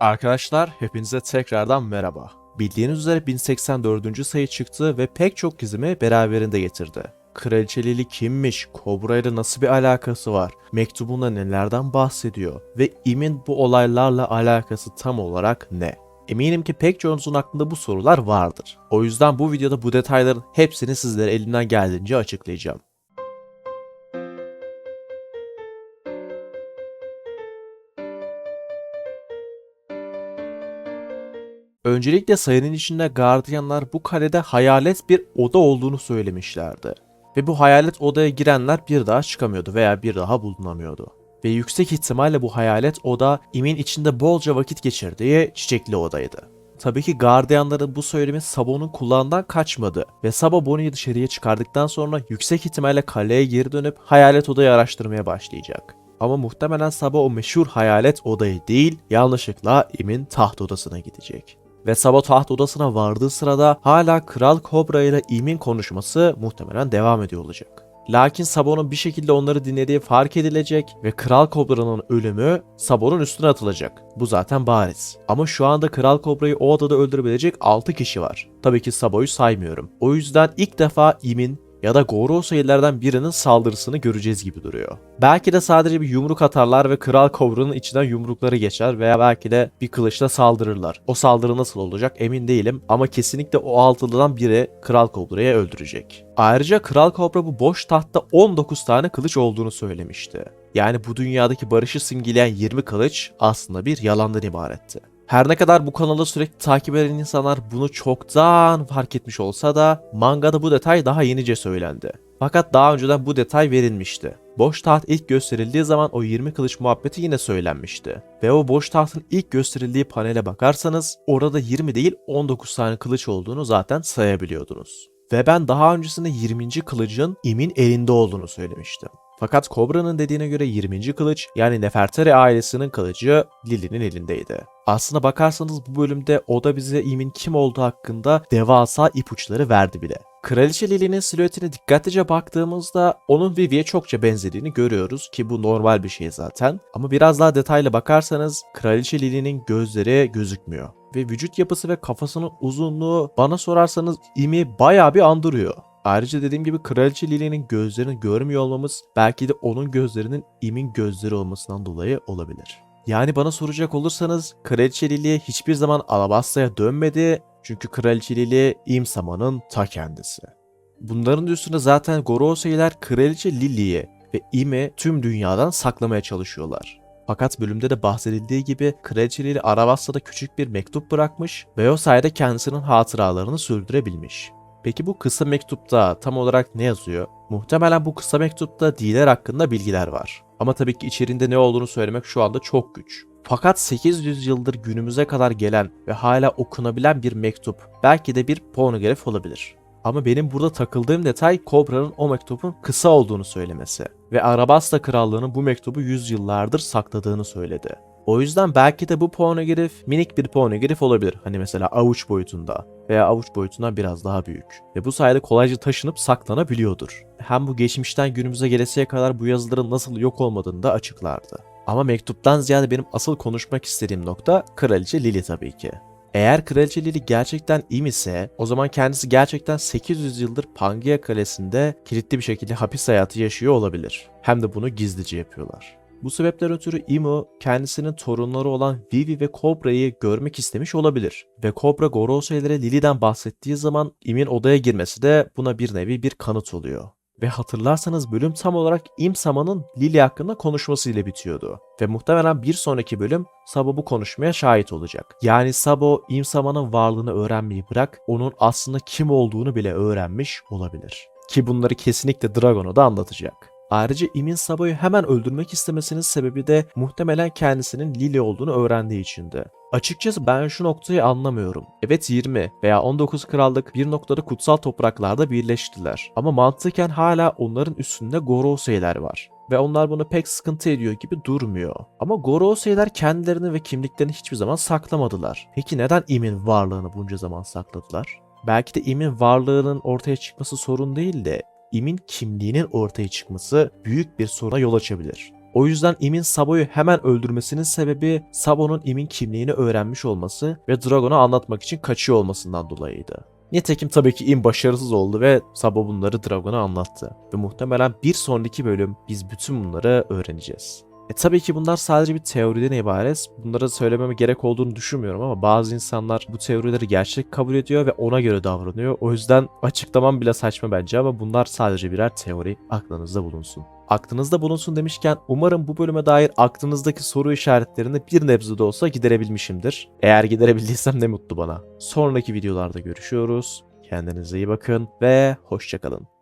Arkadaşlar hepinize tekrardan merhaba. Bildiğiniz üzere 1084. sayı çıktı ve pek çok gizimi beraberinde getirdi. Kraliçe Lili kimmiş, Kobra ile nasıl bir alakası var, mektubunda nelerden bahsediyor ve İm'in bu olaylarla alakası tam olarak ne? Eminim ki pek çoğunuzun aklında bu sorular vardır. O yüzden bu videoda bu detayların hepsini sizlere elimden geldiğince açıklayacağım. Öncelikle sayının içinde gardiyanlar bu kalede hayalet bir oda olduğunu söylemişlerdi. Ve bu hayalet odaya girenler bir daha çıkamıyordu veya bir daha bulunamıyordu. Ve yüksek ihtimalle bu hayalet oda imin içinde bolca vakit geçirdiği çiçekli odaydı. Tabii ki gardiyanların bu söylemi Sabo'nun kulağından kaçmadı ve Sabo Bonnie'yi dışarıya çıkardıktan sonra yüksek ihtimalle kaleye geri dönüp hayalet odayı araştırmaya başlayacak. Ama muhtemelen Sabo o meşhur hayalet odayı değil, yanlışlıkla İm'in taht odasına gidecek. Ve Sabo taht odasına vardığı sırada hala Kral Kobra ile İm'in konuşması muhtemelen devam ediyor olacak. Lakin Sabo'nun bir şekilde onları dinlediği fark edilecek ve Kral Kobra'nın ölümü Sabo'nun üstüne atılacak. Bu zaten bariz. Ama şu anda Kral Kobra'yı o odada öldürebilecek 6 kişi var. Tabii ki Sabo'yu saymıyorum. O yüzden ilk defa İm'in ya da Goro sayılardan birinin saldırısını göreceğiz gibi duruyor. Belki de sadece bir yumruk atarlar ve Kral Kobra'nın içinden yumrukları geçer veya belki de bir kılıçla saldırırlar. O saldırı nasıl olacak emin değilim ama kesinlikle o altılıdan biri Kral Kobra'yı öldürecek. Ayrıca Kral Kobra bu boş tahtta 19 tane kılıç olduğunu söylemişti. Yani bu dünyadaki barışı simgeleyen 20 kılıç aslında bir yalandan ibaretti. Her ne kadar bu kanalı sürekli takip eden insanlar bunu çoktan fark etmiş olsa da mangada bu detay daha yenice söylendi. Fakat daha önceden bu detay verilmişti. Boş taht ilk gösterildiği zaman o 20 kılıç muhabbeti yine söylenmişti. Ve o boş tahtın ilk gösterildiği panele bakarsanız orada 20 değil 19 tane kılıç olduğunu zaten sayabiliyordunuz. Ve ben daha öncesinde 20. kılıcın İm'in elinde olduğunu söylemiştim. Fakat Kobra'nın dediğine göre 20. kılıç yani Nefertari ailesinin kılıcı Lili'nin elindeydi. Aslına bakarsanız bu bölümde o da bize İm'in kim olduğu hakkında devasa ipuçları verdi bile. Kraliçe Lili'nin silüetine dikkatlice baktığımızda onun Vivi'ye çokça benzediğini görüyoruz ki bu normal bir şey zaten. Ama biraz daha detaylı bakarsanız Kraliçe Lili'nin gözleri gözükmüyor. Ve vücut yapısı ve kafasının uzunluğu bana sorarsanız İm'i bayağı bir andırıyor. Ayrıca dediğim gibi Kraliçe Lili'nin gözlerini görmüyor olmamız belki de onun gözlerinin İm'in gözleri olmasından dolayı olabilir. Yani bana soracak olursanız Kraliçe Lili hiçbir zaman Alabasta'ya dönmedi çünkü Kraliçe Lili İm Sama'nın ta kendisi. Bunların üstüne zaten Gorosei'ler Kraliçe Lili'yi ve İm'i tüm dünyadan saklamaya çalışıyorlar. Fakat bölümde de bahsedildiği gibi Kraliçe Lili Arabasta'da küçük bir mektup bırakmış ve o sayede kendisinin hatıralarını sürdürebilmiş. Peki bu kısa mektupta tam olarak ne yazıyor? Muhtemelen bu kısa mektupta diler hakkında bilgiler var. Ama tabii ki içeriğinde ne olduğunu söylemek şu anda çok güç. Fakat 800 yıldır günümüze kadar gelen ve hala okunabilen bir mektup belki de bir pornograf olabilir. Ama benim burada takıldığım detay Kobra'nın o mektubun kısa olduğunu söylemesi ve Arabasta krallığının bu mektubu yüzyıllardır sakladığını söyledi. O yüzden belki de bu pornograf minik bir pornograf olabilir. Hani mesela avuç boyutunda veya avuç boyutundan biraz daha büyük. Ve bu sayede kolayca taşınıp saklanabiliyordur. Hem bu geçmişten günümüze gelesiye kadar bu yazıların nasıl yok olmadığını da açıklardı. Ama mektuptan ziyade benim asıl konuşmak istediğim nokta Kraliçe Lily tabii ki. Eğer Kraliçe Lily gerçekten im ise o zaman kendisi gerçekten 800 yıldır Pangaea Kalesi'nde kilitli bir şekilde hapis hayatı yaşıyor olabilir. Hem de bunu gizlice yapıyorlar. Bu sebepten ötürü Imo kendisinin torunları olan Vivi ve Cobra'yı görmek istemiş olabilir. Ve Cobra Goroseilere Lily'den bahsettiği zaman Im'in odaya girmesi de buna bir nevi bir kanıt oluyor. Ve hatırlarsanız bölüm tam olarak Im Sama'nın Lily hakkında konuşmasıyla bitiyordu. Ve muhtemelen bir sonraki bölüm Sabo bu konuşmaya şahit olacak. Yani Sabo Im Sama'nın varlığını öğrenmeyi bırak, onun aslında kim olduğunu bile öğrenmiş olabilir. Ki bunları kesinlikle Dragon'a da anlatacak. Ayrıca Im'in Sabo'yu hemen öldürmek istemesinin sebebi de muhtemelen kendisinin Lily olduğunu öğrendiği içindi. Açıkçası ben şu noktayı anlamıyorum. Evet 20 veya 19 krallık bir noktada kutsal topraklarda birleştiler. Ama mantıken hala onların üstünde Gorosei'ler var. Ve onlar bunu pek sıkıntı ediyor gibi durmuyor. Ama Gorosei'ler kendilerini ve kimliklerini hiçbir zaman saklamadılar. Peki neden Im'in varlığını bunca zaman sakladılar? Belki de Im'in varlığının ortaya çıkması sorun değil de İm'in kimliğinin ortaya çıkması büyük bir soruna yol açabilir. O yüzden Im'in Sabo'yu hemen öldürmesinin sebebi Sabo'nun Im'in kimliğini öğrenmiş olması ve Dragon'a anlatmak için kaçıyor olmasından dolayıydı. Nitekim tabii ki Im başarısız oldu ve Sabo bunları Dragon'a anlattı. Ve muhtemelen bir sonraki bölüm biz bütün bunları öğreneceğiz. E tabii ki bunlar sadece bir teoriden ibaret. Bunları söylememe gerek olduğunu düşünmüyorum ama bazı insanlar bu teorileri gerçek kabul ediyor ve ona göre davranıyor. O yüzden açıklamam bile saçma bence ama bunlar sadece birer teori. Aklınızda bulunsun. Aklınızda bulunsun demişken umarım bu bölüme dair aklınızdaki soru işaretlerini bir nebze de olsa giderebilmişimdir. Eğer giderebildiysem ne mutlu bana. Sonraki videolarda görüşüyoruz. Kendinize iyi bakın ve hoşçakalın.